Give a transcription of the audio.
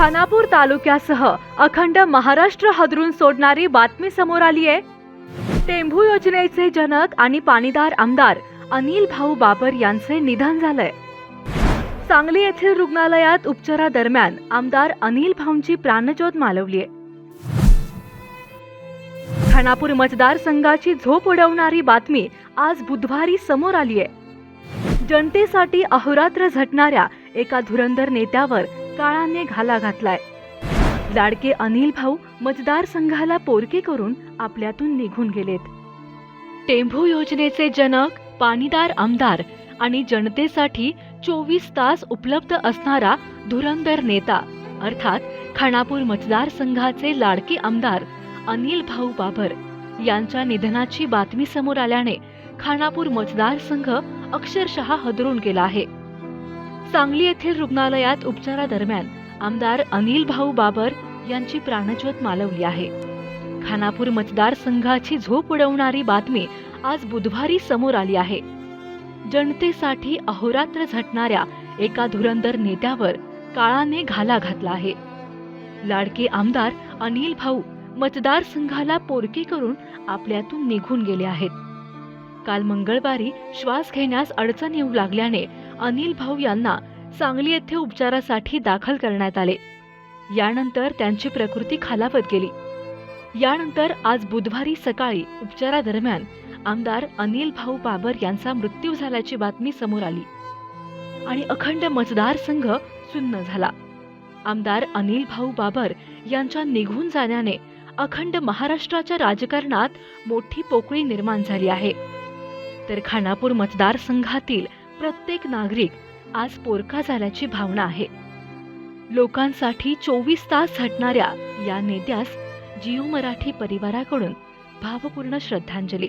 खानापूर तालुक्यासह अखंड महाराष्ट्र हदरून सोडणारी बातमी समोर आली आहे. टेंभू योजनेचे जनक आणि पाणीदार आमदार अनिल भाऊ बाबर यांचे निधन झालंय. सांगली येथील रुग्णालयात उपचारादरम्यान आमदार अनिल भाऊंची प्राणज्योत मालवलीय. खानापूर मतदारसंघाची झोप उडवणारी बातमी आज बुधवारी समोर आली आहे जनतेसाठी अहोरात्र झटणाऱ्या एका धुरंधर नेत्यावर काळाने घाला घातलाय. लाडके अनिल भाऊ मतदारसंघाला पोरके करून आपल्यातून निघून गेलेत. टेंभू योजनेचे जनक पाणीदार आमदार आणि जनतेसाठी चोवीस तास उपलब्ध असणारा धुरंधर नेता अर्थात खानापूर मतदारसंघाचे लाडके आमदार अनिल भाऊ बाबर यांच्या निधनाची बातमी समोर आल्याने खानापूर मतदारसंघ अक्षरशः हदरून गेला आहे. सांगली येथील रुग्णालयात उपचारादरम्यान आमदार अनिल भाऊ बाबर यांची प्राणज्योत मालवली आहे. खानापूर मतदारसंघाची झोप उडवणारी बातमी आज बुधवारी समोर आली आहे. जनतेसाठी अहोरात्र झटणाऱ्या एका धुरंधर नेत्यावर काळाने घाला घातला आहे. लाडके आमदार अनिल भाऊ मतदारसंघाला पोरके करून आपल्यातून निघून गेले आहेत. काल मंगळवारी श्वास घेण्यास अडचण येऊ लागल्याने अनिल भाऊ यांना सांगली येथे उपचारासाठी दाखल करण्यात आले. यानंतर त्यांची प्रकृती खालावत गेली. यानंतर आज बुधवारी सकाळी उपचारादरम्यान आमदार अनिल भाऊ बाबर यांचा मृत्यू झाल्याची बातमी समोर आली आणि अखंड मतदारसंघ सुन्न झाला. आमदार अनिल भाऊ बाबर यांच्या निघून जाण्याने अखंड महाराष्ट्राच्या राजकारणात मोठी पोकळी निर्माण झाली आहे. तर खानापूर मतदारसंघातील प्रत्येक नागरिक आज पोरका झाल्याची भावना आहे. लोकांसाठी चोवीस तास झटणाऱ्या या नेत्यास जिओ मराठी परिवाराकडून भावपूर्ण श्रद्धांजली.